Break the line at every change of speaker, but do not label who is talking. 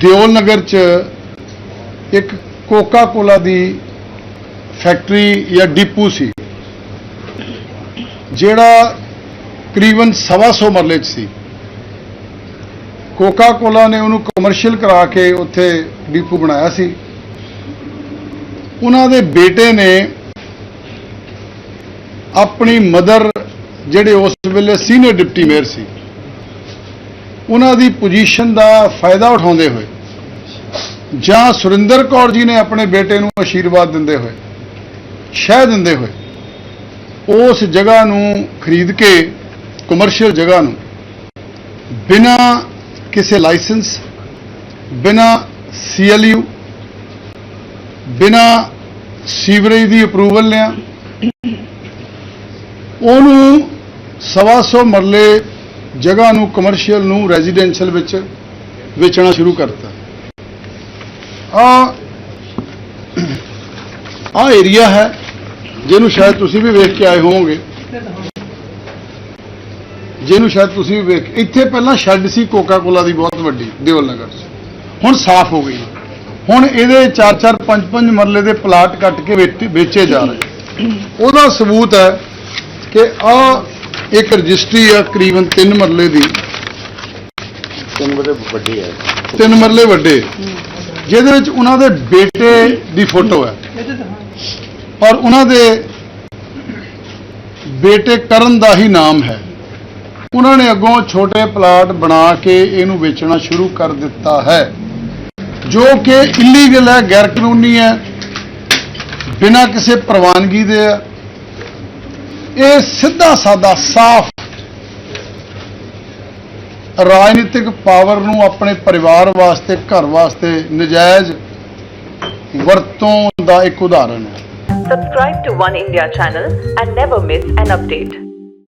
ਦਿਓਲ ਨਗਰ ਚ ਇੱਕ ਕੋਕਾ ਕੋਲਾ ਦੀ ਫੈਕਟਰੀ ਜਾਂ ਡਿਪੂ ਸੀ, ਜਿਹੜਾ ਕਰੀਬਨ ਸਵਾ ਸੌ ਮਰਲੇ ਚ ਸੀ। ਕੋਕਾ ਕੋਲਾ ਨੇ ਉਹਨੂੰ ਕਮਰਸ਼ੀਅਲ ਕਰਾ ਕੇ ਉੱਥੇ ਡਿਪੂ ਬਣਾਇਆ ਸੀ। ਉਹਨਾਂ ਦੇ ਬੇਟੇ ਨੇ ਆਪਣੀ ਮਦਰ, ਜਿਹੜੇ ਉਸ ਵੇਲੇ ਸੀਨੀਅਰ ਡਿਪਟੀ ਮੇਅਰ ਸੀ ਉਹਨਾਂ ਦੀ ਪੋਜੀਸ਼ਨ ਦਾ ਫਾਇਦਾ ਉਠਾਉਂਦੇ ਹੋਏ। ਜਾਂ ਸੁਰਿੰਦਰ ਕੌਰ ਜੀ ਨੇ ਆਪਣੇ ਬੇਟੇ ਨੂੰ ਆਸ਼ੀਰਵਾਦ ਦਿੰਦੇ ਹੋਏ, ਸ਼ਹਿ ਦਿੰਦੇ ਹੋਏ, ਉਸ ਜਗ੍ਹਾ ਨੂੰ ਖਰੀਦ ਕੇ ਕਮਰਸ਼ੀਅਲ ਜਗ੍ਹਾ ਨੂੰ, ਬਿਨਾ ਕਿਸੇ ਲਾਇਸੈਂਸ ਬਿਨਾ ਸੀਐਲਯੂ ਬਿਨਾ ਸੀਵਰੇਜ ਦੀ ਅਪਰੂਵਲ ਲਿਆ। ਉਹਨੂੰ ਸਵਾ ਸੌ ਮਰਲੇ ਜਗ੍ਹਾ ਨੂੰ ਕਮਰਸ਼ੀਅਲ ਨੂੰ ਰੈਜ਼ੀਡੈਂਸ਼ੀਅਲ ਵਿੱਚ ਵੇਚਣਾ ਸ਼ੁਰੂ ਕਰਤਾ। ਆ ਆ ਏਰੀਆ ਹੈ, ਜਿਹਨੂੰ ਸ਼ਾਇਦ ਤੁਸੀਂ ਵੀ ਵੇਖ ਕੇ ਆਏ ਹੋਵੋਗੇ। ਜਿਹਨੂੰ ਸ਼ਾਇਦ ਤੁਸੀਂ ਵੀ ਵੇਖ ਇੱਥੇ ਪਹਿਲਾਂ ਸ਼ੈੱਡ ਸੀ ਕੋਕਾ ਕੋਲਾ ਦੀ ਬਹੁਤ ਵੱਡੀ ਦਿਓਲ ਨਗਰ 'ਚ। ਹੁਣ ਸਾਫ਼ ਹੋ ਗਈ। ਹੁਣ ਇਹਦੇ 4-4 5-5 ਮਰਲੇ ਦੇ ਪਲਾਟ ਕੱਟ ਕੇ ਵੇਚ- ਵੇਚੇ ਜਾ ਰਹੇ। ਉਹਦਾ ਸਬੂਤ ਹੈ ਕਿ ਆ ਇੱਕ ਰਜਿਸਟਰੀ ਆ ਕਰੀਬਨ 3 ਮਰਲੇ ਦੀ।
ਤਿੰਨ ਬੜੇ ਵੱਡੀ ਹੈ
ਤਿੰਨ ਮਰਲੇ ਵੱਡੇ। ਜਿਹਦੇ ਵਿੱਚ ਉਹਨਾਂ ਦੇ ਬੇਟੇ ਦੀ ਫੋਟੋ ਹੈ। ਔਰ ਉਹਨਾਂ ਦੇ ਬੇਟੇ ਕਰਨ ਦਾ ਹੀ ਨਾਮ ਹੈ। ਉਹਨਾਂ ਨੇ ਅੱਗੋਂ ਛੋਟੇ ਪਲਾਟ ਬਣਾ ਕੇ ਇਹਨੂੰ ਵੇਚਣਾ ਸ਼ੁਰੂ ਕਰ ਦਿੱਤਾ ਹੈ। ਜੋ ਕਿ ਇਲੀਗਲ ਹੈ ਗੈਰ ਕਾਨੂੰਨੀ ਹੈ। ਬਿਨਾਂ ਕਿਸੇ ਪ੍ਰਵਾਨਗੀ ਦੇ ਹੈ। ਇਹ ਸਿੱਧਾ ਸਾਦਾ ਸਾਫ਼ ਰਾਜਨੀਤਿਕ ਪਾਵਰ ਨੂੰ ਆਪਣੇ ਪਰਿਵਾਰ ਵਾਸਤੇ, ਘਰ ਵਾਸਤੇ ਨਜਾਇਜ਼ ਵਰਤੋਂ ਦਾ ਇੱਕ ਉਦਾਹਰਣ ਹੈ
Subscribe to One India channel and never miss an update.